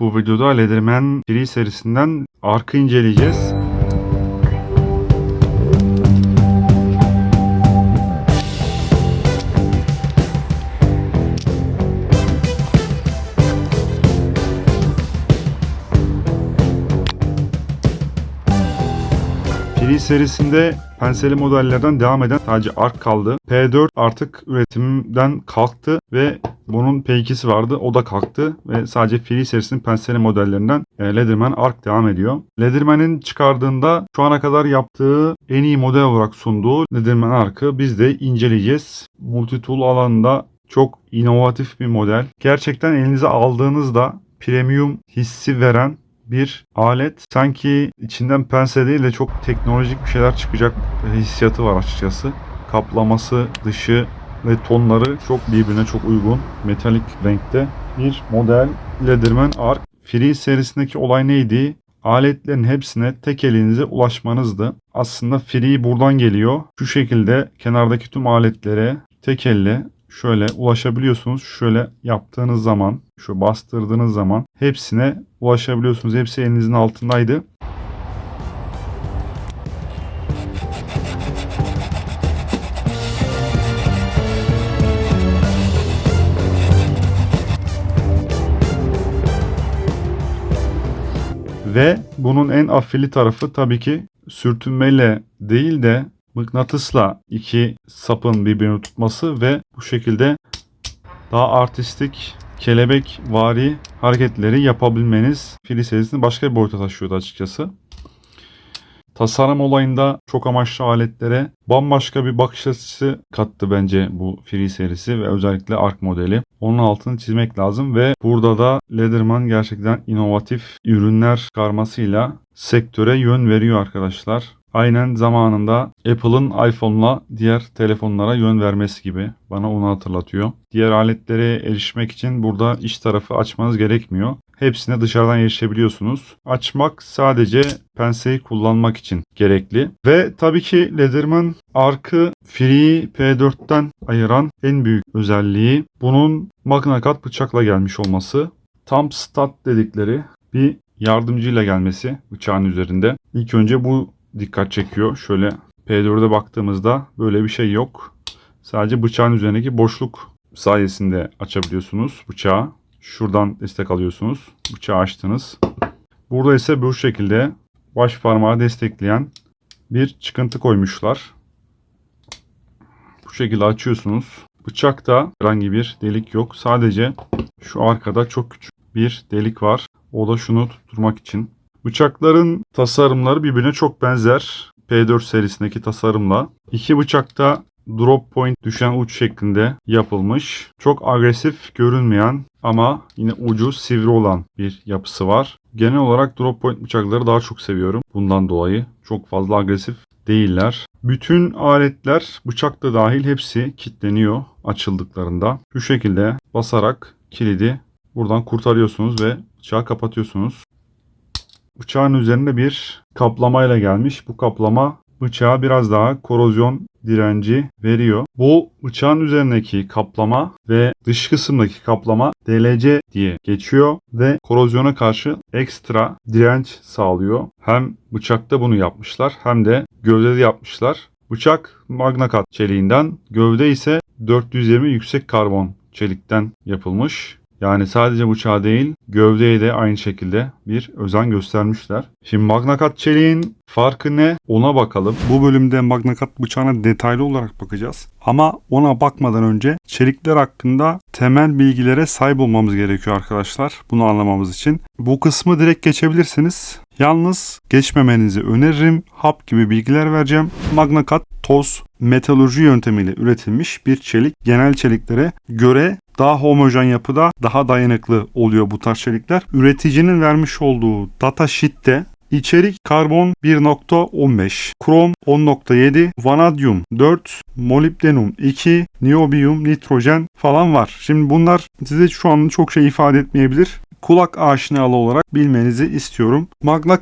Bu videoda Leatherman Free serisinden Ark'ı inceleyeceğiz. Serisinde penseli modellerden devam eden sadece Arc kaldı. P4 artık üretimden kalktı ve bunun P2'si vardı. O da kalktı ve sadece Free serisinin penseli modellerinden e, Leatherman Arc devam ediyor. Leatherman'in çıkardığında şu ana kadar yaptığı en iyi model olarak sunduğu Leatherman Arc'ı biz de inceleyeceğiz. Multitool alanında çok inovatif bir model. Gerçekten elinize aldığınızda premium hissi veren bir alet. Sanki içinden pense değil de çok teknolojik bir şeyler çıkacak hissiyatı var açıkçası. Kaplaması, dışı ve tonları çok birbirine çok uygun. Metalik renkte bir model Leatherman Arc. Free serisindeki olay neydi? Aletlerin hepsine tek elinize ulaşmanızdı. Aslında Free buradan geliyor. Şu şekilde kenardaki tüm aletlere tek elle şöyle ulaşabiliyorsunuz. Şöyle yaptığınız zaman, şu bastırdığınız zaman hepsine ulaşabiliyorsunuz. Hepsi elinizin altındaydı. Ve bunun en afili tarafı tabii ki sürtünmeyle değil de mıknatısla iki sapın birbirini tutması ve bu şekilde daha artistik kelebek vari hareketleri yapabilmeniz Free serisini başka bir boyuta taşıyordu açıkçası. Tasarım olayında çok amaçlı aletlere bambaşka bir bakış açısı kattı bence bu Free serisi ve özellikle Arc modeli. Onun altını çizmek lazım ve burada da Leatherman gerçekten inovatif ürünler çıkarmasıyla sektöre yön veriyor arkadaşlar. Aynen zamanında Apple'ın iPhone'la diğer telefonlara yön vermesi gibi bana onu hatırlatıyor. Diğer aletlere erişmek için burada iç tarafı açmanız gerekmiyor. Hepsine dışarıdan erişebiliyorsunuz. Açmak sadece penseyi kullanmak için gerekli. Ve tabii ki Leatherman Arc'ı Free P4'ten ayıran en büyük özelliği bunun Magna Cut bıçakla gelmiş olması. Tam stat dedikleri bir yardımcıyla gelmesi bıçağın üzerinde. İlk önce bu dikkat çekiyor. Şöyle P4'e baktığımızda böyle bir şey yok. Sadece bıçağın üzerindeki boşluk sayesinde açabiliyorsunuz bıçağı. Şuradan destek alıyorsunuz. Bıçağı açtınız. Burada ise bu şekilde baş parmağı destekleyen bir çıkıntı koymuşlar. Bu şekilde açıyorsunuz. Bıçakta herhangi bir delik yok. Sadece şu arkada çok küçük bir delik var. O da şunu tutturmak için. Bıçakların tasarımları birbirine çok benzer. P4 serisindeki tasarımla. İki bıçakta drop point düşen uç şeklinde yapılmış. Çok agresif görünmeyen ama yine ucu sivri olan bir yapısı var. Genel olarak drop point bıçakları daha çok seviyorum. Bundan dolayı çok fazla agresif değiller. Bütün aletler bıçak da dahil hepsi kilitleniyor açıldıklarında. Şu şekilde basarak kilidi buradan kurtarıyorsunuz ve bıçağı kapatıyorsunuz. Bıçağın üzerinde bir kaplamayla gelmiş. Bu kaplama bıçağa biraz daha korozyon direnci veriyor. Bu bıçağın üzerindeki kaplama ve dış kısımdaki kaplama DLC diye geçiyor ve korozyona karşı ekstra direnç sağlıyor. Hem bıçakta bunu yapmışlar hem de gövdede yapmışlar. Bıçak Magna çeliğinden, gövde ise 420 yüksek karbon çelikten yapılmış. Yani sadece bıçağı değil gövdeye de aynı şekilde bir özen göstermişler. Şimdi Magna Cut çeliğin farkı ne ona bakalım. Bu bölümde Magna Cut bıçağına detaylı olarak bakacağız. Ama ona bakmadan önce çelikler hakkında temel bilgilere sahip olmamız gerekiyor arkadaşlar. Bunu anlamamız için. Bu kısmı direkt geçebilirsiniz. Yalnız geçmemenizi öneririm. Hap gibi bilgiler vereceğim. Magna Cut toz metalurji yöntemiyle üretilmiş bir çelik. Genel çeliklere göre daha homojen yapıda daha dayanıklı oluyor bu tarz çelikler. Üreticinin vermiş olduğu data sheet'te İçerik karbon 1.15, krom 10.7, vanadyum 4, molibdenum 2, niobium, nitrojen falan var. Şimdi bunlar size şu an çok şey ifade etmeyebilir kulak aşinalı olarak bilmenizi istiyorum. Magna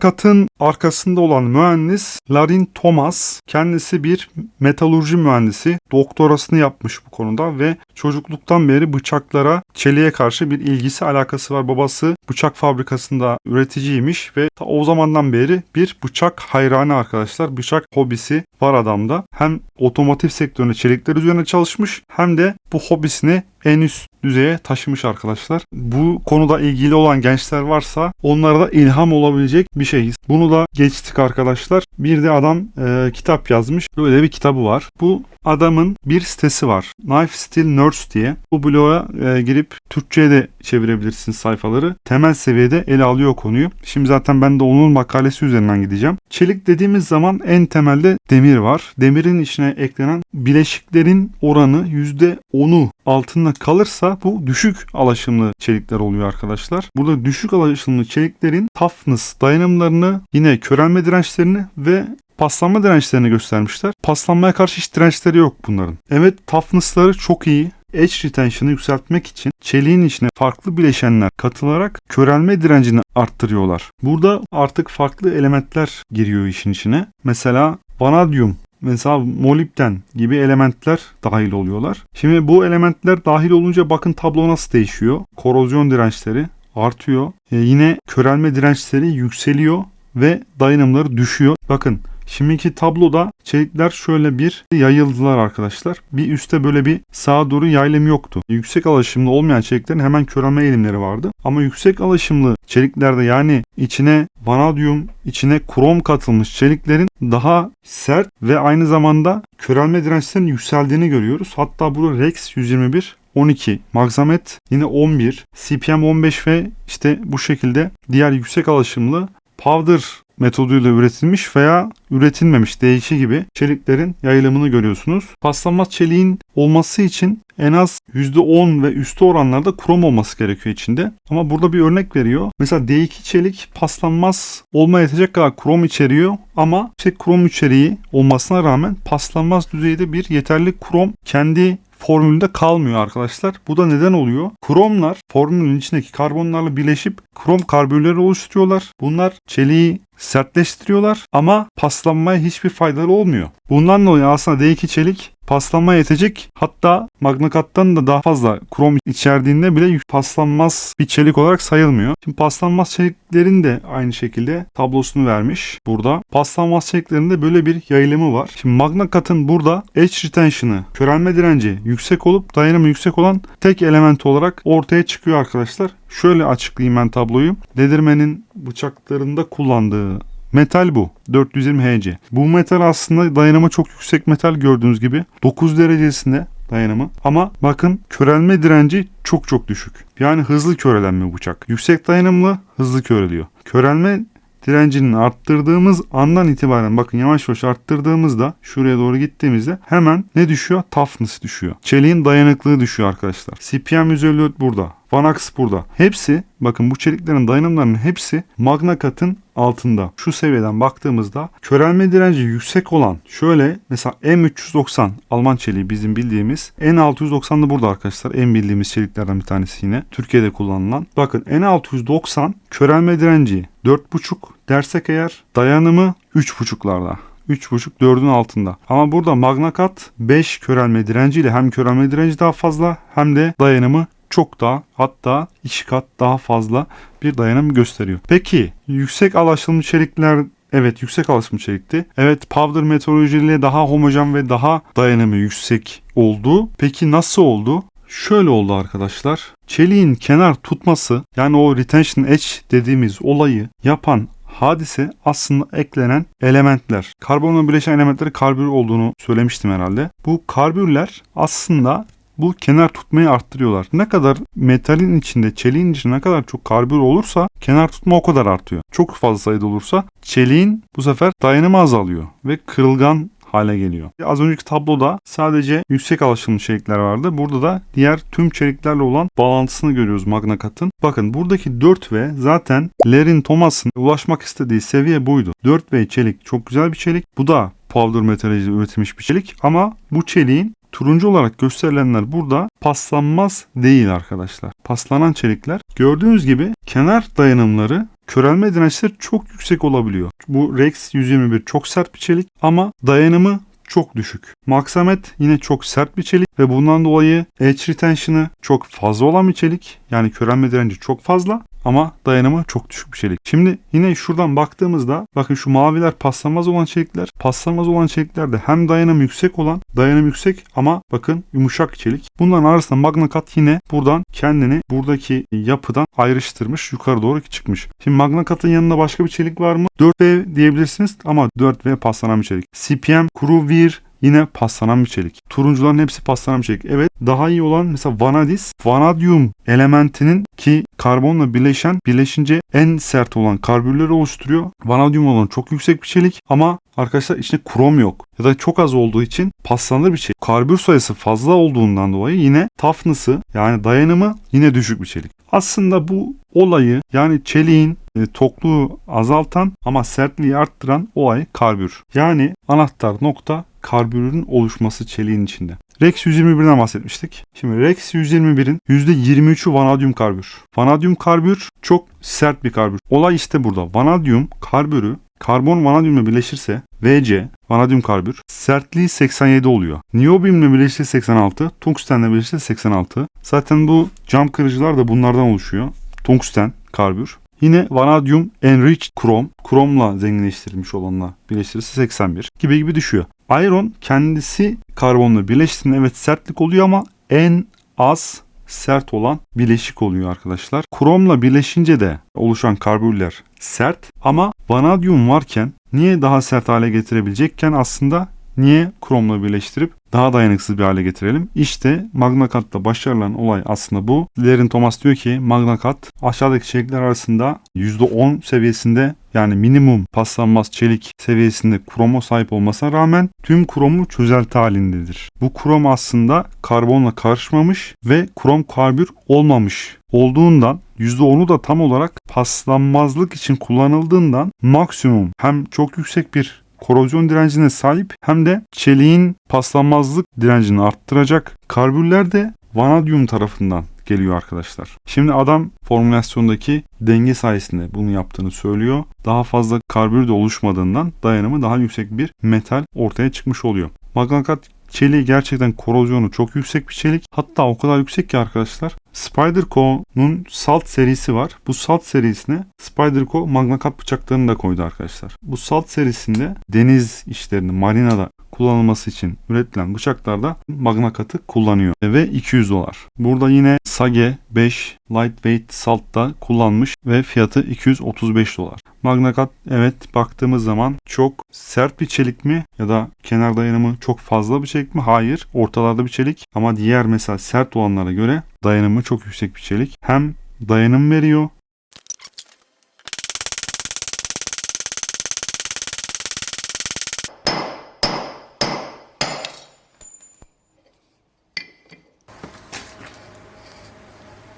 arkasında olan mühendis Larin Thomas. Kendisi bir metalurji mühendisi. Doktorasını yapmış bu konuda ve çocukluktan beri bıçaklara, çeliğe karşı bir ilgisi alakası var. Babası bıçak fabrikasında üreticiymiş ve ta o zamandan beri bir bıçak hayranı arkadaşlar. Bıçak hobisi var adamda. Hem otomotiv sektöründe çelikler üzerine çalışmış hem de bu hobisini en üst düzeye taşımış arkadaşlar. Bu konuda ilgili olan gençler varsa onlara da ilham olabilecek bir şey. Bunu da geçtik arkadaşlar. Bir de adam e, kitap yazmış. Böyle bir kitabı var. Bu adamın bir sitesi var. Knife Steel Nerds diye. Bu bloğa e, girip Türkçe'ye de çevirebilirsiniz sayfaları. Temel seviyede ele alıyor konuyu. Şimdi zaten ben de onun makalesi üzerinden gideceğim. Çelik dediğimiz zaman en temelde demir var. Demirin içine eklenen bileşiklerin oranı %10'u altında kalırsa bu düşük alaşımlı çelikler oluyor arkadaşlar. Burada düşük alaşımlı çeliklerin toughness dayanımlarını yine körelme dirençlerini ve paslanma dirençlerini göstermişler. Paslanmaya karşı hiç dirençleri yok bunların. Evet toughness'ları çok iyi. Edge retention'ı yükseltmek için çeliğin içine farklı bileşenler katılarak körelme direncini arttırıyorlar. Burada artık farklı elementler giriyor işin içine. Mesela vanadyum mesela molibden gibi elementler dahil oluyorlar. Şimdi bu elementler dahil olunca bakın tablo nasıl değişiyor. Korozyon dirençleri artıyor. E, yine körelme dirençleri yükseliyor ve dayanımları düşüyor. Bakın Şimdiki tabloda çelikler şöyle bir yayıldılar arkadaşlar. Bir üstte böyle bir sağa doğru yaylım yoktu. Yüksek alaşımlı olmayan çeliklerin hemen körelme eğilimleri vardı. Ama yüksek alaşımlı çeliklerde yani içine vanadyum, içine krom katılmış çeliklerin daha sert ve aynı zamanda körelme dirençlerinin yükseldiğini görüyoruz. Hatta burada Rex 121 12, Maxamet yine 11, CPM 15 ve işte bu şekilde diğer yüksek alaşımlı powder metoduyla üretilmiş veya üretilmemiş değişi gibi çeliklerin yayılımını görüyorsunuz. Paslanmaz çeliğin olması için en az %10 ve üstü oranlarda krom olması gerekiyor içinde. Ama burada bir örnek veriyor. Mesela D2 çelik paslanmaz olmaya yetecek kadar krom içeriyor ama işte krom içeriği olmasına rağmen paslanmaz düzeyde bir yeterli krom kendi formülünde kalmıyor arkadaşlar. Bu da neden oluyor? Kromlar formülün içindeki karbonlarla birleşip krom karbürleri oluşturuyorlar. Bunlar çeliği sertleştiriyorlar ama paslanmaya hiçbir faydaları olmuyor. Bundan dolayı aslında D2 çelik paslanmaya yetecek hatta magnakattan da daha fazla krom içerdiğinde bile paslanmaz bir çelik olarak sayılmıyor. Şimdi paslanmaz çeliklerin de aynı şekilde tablosunu vermiş burada. Paslanmaz çeliklerinde böyle bir yayılımı var. Şimdi magnakatın burada edge retention'ı, körelme direnci yüksek olup dayanımı yüksek olan tek element olarak ortaya çıkıyor arkadaşlar. Şöyle açıklayayım ben tabloyu. Dedirmenin bıçaklarında kullandığı Metal bu. 420 HC. Bu metal aslında dayanımı çok yüksek metal gördüğünüz gibi. 9 derecesinde dayanımı. Ama bakın körelme direnci çok çok düşük. Yani hızlı körelenme bıçak. Yüksek dayanımlı hızlı köreliyor. Körelme direncini arttırdığımız andan itibaren bakın yavaş yavaş arttırdığımızda şuraya doğru gittiğimizde hemen ne düşüyor? Toughness düşüyor. Çeliğin dayanıklığı düşüyor arkadaşlar. CPM 154 burada. Vanax burada. Hepsi bakın bu çeliklerin dayanımlarının hepsi Magna Cut'ın altında. Şu seviyeden baktığımızda körelme direnci yüksek olan şöyle mesela M390 Alman çeliği bizim bildiğimiz N690 da burada arkadaşlar en bildiğimiz çeliklerden bir tanesi yine Türkiye'de kullanılan. Bakın N690 körelme direnci 4.5 dersek eğer dayanımı 3.5'larda. 3.5 4'ün altında. Ama burada Magna Cut 5 körelme direnciyle hem körelme direnci daha fazla hem de dayanımı çok daha hatta iki kat daha fazla bir dayanım gösteriyor. Peki yüksek alaşımlı çelikler Evet yüksek alaşımlı çelikti. Evet powder meteorolojiyle daha homojen ve daha dayanımı yüksek oldu. Peki nasıl oldu? Şöyle oldu arkadaşlar. Çeliğin kenar tutması yani o retention edge dediğimiz olayı yapan hadise aslında eklenen elementler. Karbonla bileşen elementleri karbür olduğunu söylemiştim herhalde. Bu karbürler aslında bu kenar tutmayı arttırıyorlar. Ne kadar metalin içinde, çeliğin içinde ne kadar çok karbür olursa kenar tutma o kadar artıyor. Çok fazla sayıda olursa çeliğin bu sefer dayanımı azalıyor ve kırılgan hale geliyor. Az önceki tabloda sadece yüksek alaşımlı çelikler vardı. Burada da diğer tüm çeliklerle olan bağlantısını görüyoruz Magna Cut'ın. Bakın buradaki 4V zaten Lerin Thomas'ın ulaşmak istediği seviye buydu. 4V çelik çok güzel bir çelik. Bu da powder metalliyle üretilmiş bir çelik ama bu çeliğin Turuncu olarak gösterilenler burada paslanmaz değil arkadaşlar. Paslanan çelikler gördüğünüz gibi kenar dayanımları körelme dirençleri çok yüksek olabiliyor. Bu Rex 121 çok sert bir çelik ama dayanımı çok düşük. Maksamet yine çok sert bir çelik ve bundan dolayı edge retention'ı çok fazla olan bir çelik. Yani körelme direnci çok fazla ama dayanımı çok düşük bir çelik. Şimdi yine şuradan baktığımızda bakın şu maviler paslanmaz olan çelikler. Paslanmaz olan çeliklerde hem dayanım yüksek olan dayanım yüksek ama bakın yumuşak çelik. Bunların arasında Magnakat yine buradan kendini buradaki yapıdan ayrıştırmış yukarı doğru çıkmış. Şimdi Magnakat'ın yanında başka bir çelik var mı? 4V diyebilirsiniz ama 4V paslanan bir çelik. CPM, Crewwear, Yine paslanan bir çelik. Turuncuların hepsi paslanan bir çelik. Evet daha iyi olan mesela vanadis, vanadium elementinin ki karbonla birleşen, birleşince en sert olan karbürleri oluşturuyor. Vanadium olan çok yüksek bir çelik ama arkadaşlar içinde krom yok ya da çok az olduğu için paslanır bir çelik. Karbür sayısı fazla olduğundan dolayı yine toughness'ı yani dayanımı yine düşük bir çelik. Aslında bu olayı yani çeliğin e, tokluğu azaltan ama sertliği arttıran olay karbür. Yani anahtar nokta karbürün oluşması çeliğin içinde. Rex 121'den bahsetmiştik. Şimdi Rex 121'in %23'ü vanadyum karbür. Vanadyum karbür çok sert bir karbür. Olay işte burada. Vanadyum karbürü karbon vanadyumla birleşirse VC vanadyum karbür sertliği 87 oluyor. Niobiumla birleşirse 86, tungstenle birleşirse 86. Zaten bu cam kırıcılar da bunlardan oluşuyor. Tungsten karbür. Yine vanadyum enriched krom, kromla zenginleştirilmiş olanla birleştirirse 81 gibi gibi düşüyor. Iron kendisi karbonla birleştiğinde evet sertlik oluyor ama en az sert olan bileşik oluyor arkadaşlar. Kromla birleşince de oluşan karbürler sert ama vanadyum varken niye daha sert hale getirebilecekken aslında niye kromla birleştirip daha dayanıksız bir hale getirelim. İşte Magna Carta'da başarılan olay aslında bu. Lerin Thomas diyor ki Magna Cart aşağıdaki çelikler arasında %10 seviyesinde yani minimum paslanmaz çelik seviyesinde kroma sahip olmasına rağmen tüm kromu çözelti halindedir. Bu krom aslında karbonla karışmamış ve krom karbür olmamış olduğundan %10'u da tam olarak paslanmazlık için kullanıldığından maksimum hem çok yüksek bir korozyon direncine sahip hem de çeliğin paslanmazlık direncini arttıracak karbürler de vanadyum tarafından geliyor arkadaşlar. Şimdi adam formülasyondaki denge sayesinde bunu yaptığını söylüyor. Daha fazla karbür de oluşmadığından dayanımı daha yüksek bir metal ortaya çıkmış oluyor. Magnakat çeliği gerçekten korozyonu çok yüksek bir çelik. Hatta o kadar yüksek ki arkadaşlar Spyderco'nun Salt serisi var. Bu Salt serisine Spyderco Magnakat bıçaklarını da koydu arkadaşlar. Bu Salt serisinde deniz işlerini marinada kullanılması için üretilen bıçaklarda Magnakat'ı kullanıyor ve 200 dolar. Burada yine Sage 5 Lightweight Salt'ta kullanmış ve fiyatı 235 dolar. Magnakat evet baktığımız zaman çok sert bir çelik mi ya da kenar dayanımı çok fazla bir çelik mi? Hayır. Ortalarda bir çelik ama diğer mesela sert olanlara göre dayanımı çok yüksek bir çelik. Hem dayanım veriyor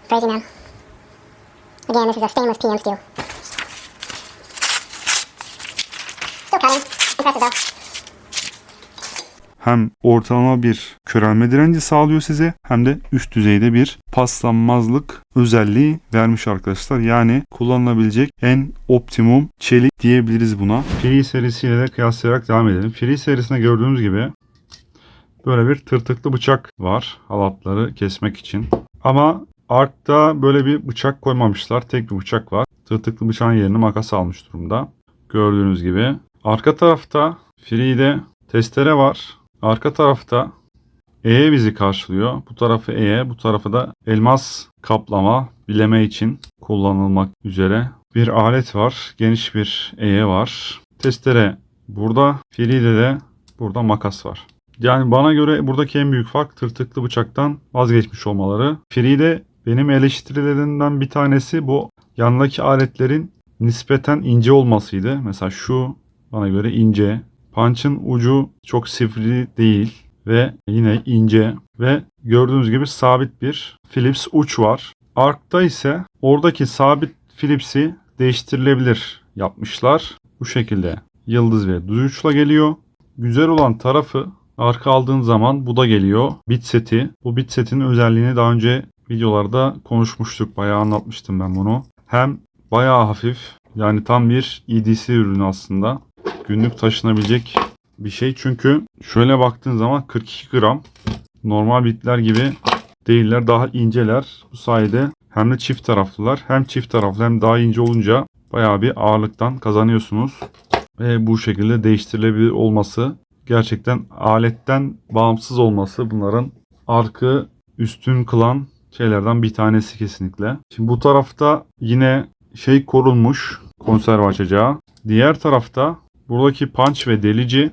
Crazy man. Again, this is a stainless PM steel. Still cutting. Impressive though. hem ortalama bir körelme direnci sağlıyor size hem de üst düzeyde bir paslanmazlık özelliği vermiş arkadaşlar. Yani kullanılabilecek en optimum çelik diyebiliriz buna. Free serisiyle de kıyaslayarak devam edelim. Free serisinde gördüğümüz gibi böyle bir tırtıklı bıçak var halatları kesmek için. Ama Ark'ta böyle bir bıçak koymamışlar. Tek bir bıçak var. Tırtıklı bıçağın yerini makas almış durumda. Gördüğünüz gibi. Arka tarafta Free'de testere var. Arka tarafta E bizi karşılıyor. Bu tarafı E, bu tarafı da elmas kaplama, bileme için kullanılmak üzere bir alet var. Geniş bir E var. Testere burada. Free'de de burada makas var. Yani bana göre buradaki en büyük fark tırtıklı bıçaktan vazgeçmiş olmaları. Free'de benim eleştirilerimden bir tanesi bu yanındaki aletlerin nispeten ince olmasıydı. Mesela şu bana göre ince. Punch'ın ucu çok sivri değil ve yine ince ve gördüğünüz gibi sabit bir Philips uç var. Ark'ta ise oradaki sabit Philips'i değiştirilebilir yapmışlar. Bu şekilde yıldız ve düz uçla geliyor. Güzel olan tarafı arka aldığın zaman bu da geliyor. Bit seti. Bu bit setin özelliğini daha önce videolarda konuşmuştuk. Bayağı anlatmıştım ben bunu. Hem bayağı hafif yani tam bir EDC ürünü aslında. Günlük taşınabilecek bir şey. Çünkü şöyle baktığın zaman 42 gram normal bitler gibi değiller. Daha inceler. Bu sayede hem de çift taraflılar. Hem çift taraflı hem daha ince olunca bayağı bir ağırlıktan kazanıyorsunuz. Ve bu şekilde değiştirilebilir olması gerçekten aletten bağımsız olması bunların arkı üstün kılan şeylerden bir tanesi kesinlikle. Şimdi bu tarafta yine şey korunmuş konserve açacağı. Diğer tarafta buradaki punch ve delici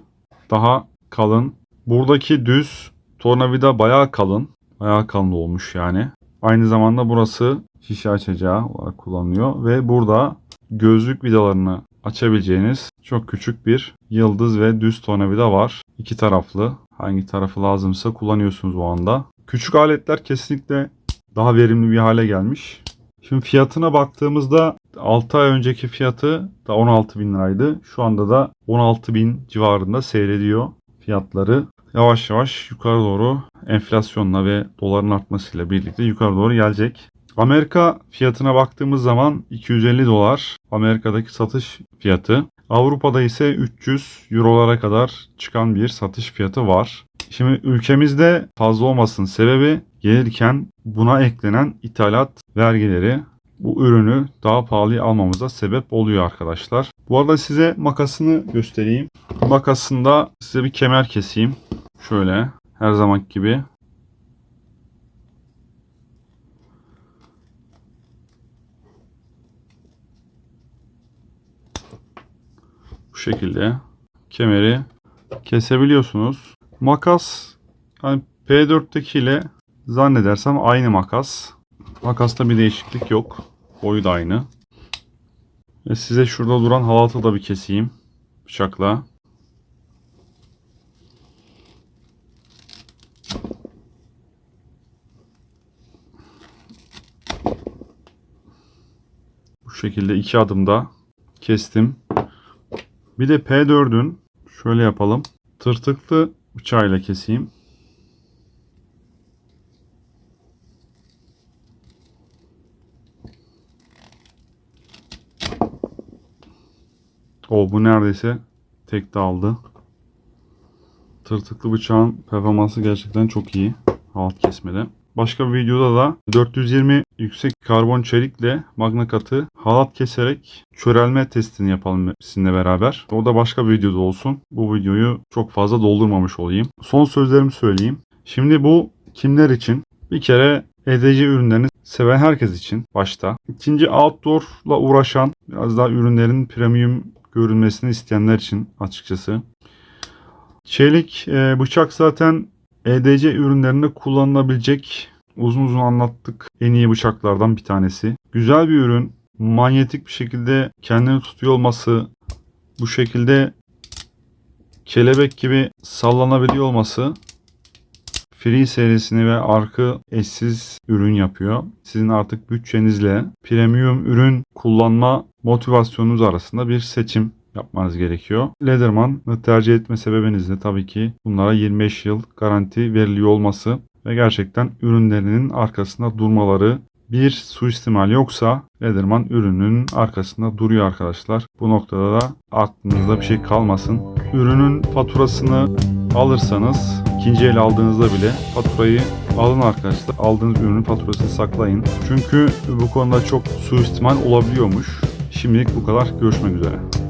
daha kalın. Buradaki düz tornavida bayağı kalın. Bayağı kalın olmuş yani. Aynı zamanda burası şişe açacağı olarak kullanılıyor ve burada gözlük vidalarını açabileceğiniz çok küçük bir yıldız ve düz tornavida var. İki taraflı. Hangi tarafı lazımsa kullanıyorsunuz o anda. Küçük aletler kesinlikle daha verimli bir hale gelmiş. Şimdi fiyatına baktığımızda 6 ay önceki fiyatı da 16 bin liraydı. Şu anda da 16 bin civarında seyrediyor fiyatları. Yavaş yavaş yukarı doğru enflasyonla ve doların artmasıyla birlikte yukarı doğru gelecek. Amerika fiyatına baktığımız zaman 250 dolar Amerika'daki satış fiyatı. Avrupa'da ise 300 eurolara kadar çıkan bir satış fiyatı var. Şimdi ülkemizde fazla olmasının sebebi gelirken buna eklenen ithalat vergileri bu ürünü daha pahalıya almamıza sebep oluyor arkadaşlar. Bu arada size makasını göstereyim. Makasında size bir kemer keseyim. Şöyle her zamanki gibi. Bu şekilde kemeri kesebiliyorsunuz. Makas hani P4'teki ile zannedersem aynı makas. Makasta bir değişiklik yok. Boyu da aynı. Ve size şurada duran halatı da bir keseyim bıçakla. Bu şekilde iki adımda kestim. Bir de P4'ün şöyle yapalım. Tırtıklı bıçağıyla keseyim. O bu neredeyse tek de. Tırtıklı bıçağın performansı gerçekten çok iyi. Halat kesmede. Başka bir videoda da 420 yüksek karbon çelikle magna katı halat keserek çörelme testini yapalım sizinle beraber. O da başka bir videoda olsun. Bu videoyu çok fazla doldurmamış olayım. Son sözlerimi söyleyeyim. Şimdi bu kimler için? Bir kere EDC ürünlerini seven herkes için başta. İkinci outdoor'la uğraşan biraz daha ürünlerin premium görünmesini isteyenler için açıkçası. Çelik e, bıçak zaten EDC ürünlerinde kullanılabilecek uzun uzun anlattık en iyi bıçaklardan bir tanesi. Güzel bir ürün. Manyetik bir şekilde kendini tutuyor olması, bu şekilde kelebek gibi sallanabiliyor olması Free serisini ve arkı eşsiz ürün yapıyor. Sizin artık bütçenizle premium ürün kullanma motivasyonunuz arasında bir seçim yapmanız gerekiyor. Leatherman'ı tercih etme sebebiniz de tabii ki bunlara 25 yıl garanti veriliyor olması ve gerçekten ürünlerinin arkasında durmaları bir suistimal yoksa Leatherman ürünün arkasında duruyor arkadaşlar. Bu noktada da aklınızda bir şey kalmasın. Ürünün faturasını alırsanız ikinci el aldığınızda bile faturayı alın arkadaşlar. Aldığınız ürünün faturasını saklayın. Çünkü bu konuda çok suistimal olabiliyormuş. Şimdilik bu kadar. Görüşmek üzere.